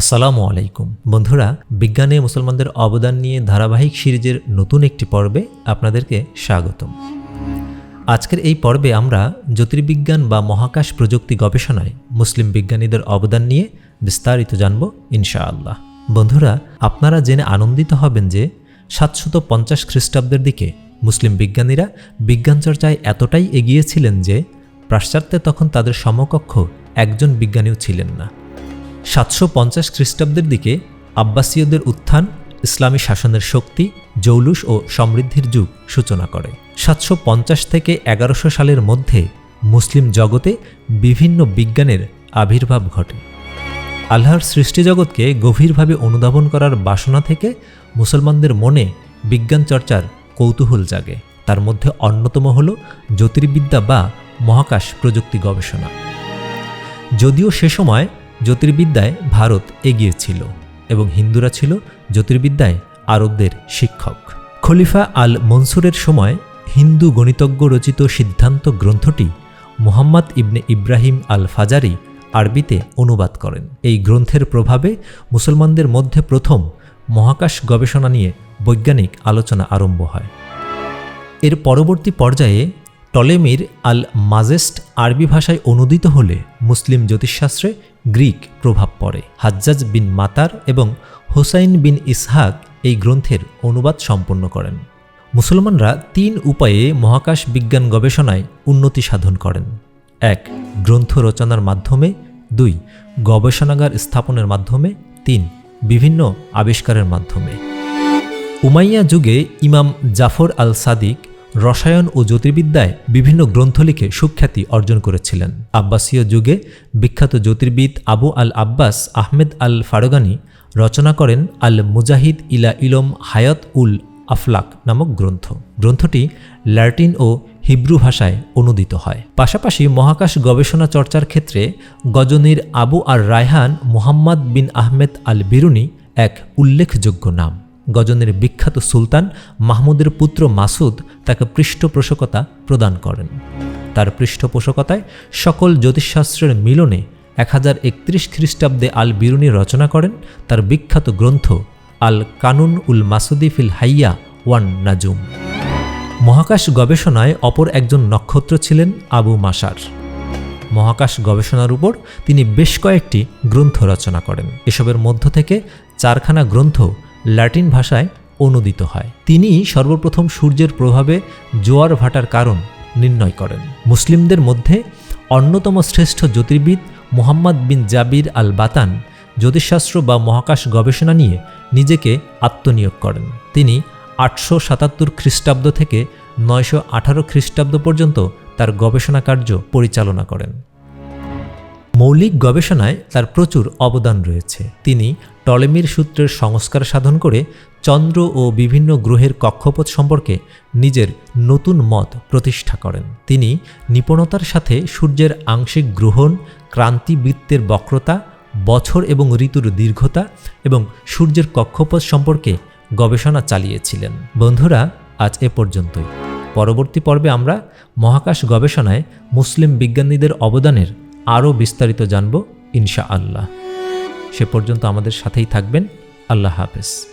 আসসালামু আলাইকুম। বন্ধুরা, বিজ্ঞানে মুসলমানদের অবদান নিয়ে ধারাবাহিক সিরিজের নতুন একটি পর্বে আপনাদেরকে স্বাগতম। আজকের এই পর্বে আমরা জ্যোতির্বিজ্ঞান বা মহাকাশ প্রযুক্তি গবেষণায় মুসলিম বিজ্ঞানীদের অবদান নিয়ে বিস্তারিত জানব ইনশাআল্লাহ। বন্ধুরা, আপনারা জেনে আনন্দিত হবেন যে সাতশত পঞ্চাশ খ্রিস্টাব্দের দিকে মুসলিম বিজ্ঞানীরা বিজ্ঞান চর্চায় এতটাই এগিয়েছিলেন যে পাশ্চাত্যে তখন তাদের সমকক্ষ একজন বিজ্ঞানীও ছিলেন না। সাতশো পঞ্চাশ খ্রিস্টাব্দের দিকে আব্বাসীয়দের উত্থান, ইসলামী শাসনের শক্তি, জৌলুস ও সমৃদ্ধির যুগ সূচনা করে। সাতশো পঞ্চাশ থেকে এগারোশো সালের মধ্যে মুসলিম জগতে বিভিন্ন বিজ্ঞানের আবির্ভাব ঘটে। আল্লাহর সৃষ্টিজগৎকে গভীরভাবে অনুধাবন করার বাসনা থেকে মুসলমানদের মনে বিজ্ঞান চর্চার কৌতূহল জাগে। তার মধ্যে অন্যতম হল জ্যোতির্বিদ্যা বা মহাকাশ প্রযুক্তি গবেষণা। যদিও সে সময় জ্যোতির্বিদ্যায় ভারত এগিয়ে ছিল এবং হিন্দুরা ছিল জ্যোতির্বিদ্যায় আরবদের শিক্ষক। খলিফা আল মনসুরের সময় হিন্দু গণিতজ্ঞ রচিত সিদ্ধান্ত গ্রন্থটি মুহাম্মদ ইবনে ইব্রাহিম আল ফাজারি আরবিতে অনুবাদ করেন। এই গ্রন্থের প্রভাবে মুসলমানদের মধ্যে প্রথম মহাকাশ গবেষণা নিয়ে বৈজ্ঞানিক আলোচনা আরম্ভ হয়। এর পরবর্তী পর্যায়ে টলেমির আল মাজেস্ট আরবি ভাষায় অনুদিত হলে মুসলিম জ্যোতিষশাস্ত্রে গ্রিক প্রভাব পড়ে। হাজ্জাজ বিন মাতার এবং হোসাইন বিন ইসহাক এই গ্রন্থের অনুবাদ সম্পন্ন করেন। মুসলমানরা তিন উপায়ে মহাকাশ বিজ্ঞান গবেষণায় উন্নতি সাধন করেন। এক, গ্রন্থ রচনার মাধ্যমে। দুই, গবেষণাগার স্থাপনের মাধ্যমে। তিন, বিভিন্ন আবিষ্কারের মাধ্যমে। উমাইয়া যুগে ইমাম জাফর আল সাদিক রসায়ন ও জ্যোতির্বিদ্যায় বিভিন্ন গ্রন্থ লিখে সুখ্যাতি অর্জন করেছিলেন। আব্বাসীয় যুগে বিখ্যাত জ্যোতির্বিদ আবু আল আব্বাস আহমেদ আল ফারগানি রচনা করেন আল মুজাহিদ ইলা ইলম হায়াত উল আফলাক নামক গ্রন্থ। গ্রন্থটি ল্যাটিন ও হিব্রু ভাষায় অনুদিত হয়। পাশাপাশি মহাকাশ গবেষণা চর্চার ক্ষেত্রে গজনীর আবু আর রায়হান মুহাম্মদ বিন আহমেদ আল বিরুনি এক উল্লেখযোগ্য নাম। গজনের বিখ্যাত সুলতান মাহমুদের পুত্র মাসুদ তাকে পৃষ্ঠপোষকতা প্রদান করেন। তার পৃষ্ঠপোষকতায় সকল জ্যোতিষশাস্ত্রের মিলনে এক হাজার একত্রিশ খ্রিস্টাব্দে আল বিরুনি রচনা করেন। তার বিখ্যাত গ্রন্থ আল কানুন উল মাসুদি ফিল হাইয়া ওয়ান নাজুম। মহাকাশ গবেষণায় অপর একজন নক্ষত্র ছিলেন আবু মাসার। মহাকাশ গবেষণার উপর তিনি বেশ কয়েকটি গ্রন্থ রচনা করেন। এসবের মধ্য থেকে চারখানা গ্রন্থ ল্যাটিন ভাষায় অনুদিত হয়। তিনি সর্বপ্রথম সূর্যের প্রভাবে জোয়ার ভাটার কারণ নির্ণয় করেন। মুসলিমদের মধ্যে অন্যতম শ্রেষ্ঠ জ্যোতির্বিদ মোহাম্মদ বিন জাবির আল বাতান জ্যোতিষশাস্ত্র বা মহাকাশ গবেষণা নিয়ে নিজেকে আত্মনিয়োগ করেন। তিনি আটশো সাতাত্তর খ্রিস্টাব্দ থেকে নয়শো আঠারো খ্রিস্টাব্দ পর্যন্ত তার গবেষণা কার্য পরিচালনা করেন। মৌলিক গবেষণায় তার প্রচুর অবদান রয়েছে। তিনি টলেমির সূত্রের সংস্কার সাধন করে চন্দ্র ও বিভিন্ন গ্রহের কক্ষপথ সম্পর্কে নিজের নতুন মত প্রতিষ্ঠা করেন। তিনি নিপুণতার সাথে সূর্যের আংশিক গ্রহণ, ক্রান্তিবৃত্তের বক্রতা, বছর এবং ঋতুর দীর্ঘতা এবং সূর্যের কক্ষপথ সম্পর্কে গবেষণা চালিয়েছিলেন। বন্ধুরা, আজ এ পর্যন্তই। পরবর্তী পর্বে আমরা মহাকাশ গবেষণায় মুসলিম বিজ্ঞানীদের অবদানের আরও বিস্তারিত জানব ইনশা আল্লাহ সে পর্যন্ত আমাদের সাথেই থাকবেন। আল্লাহ হাফেজ।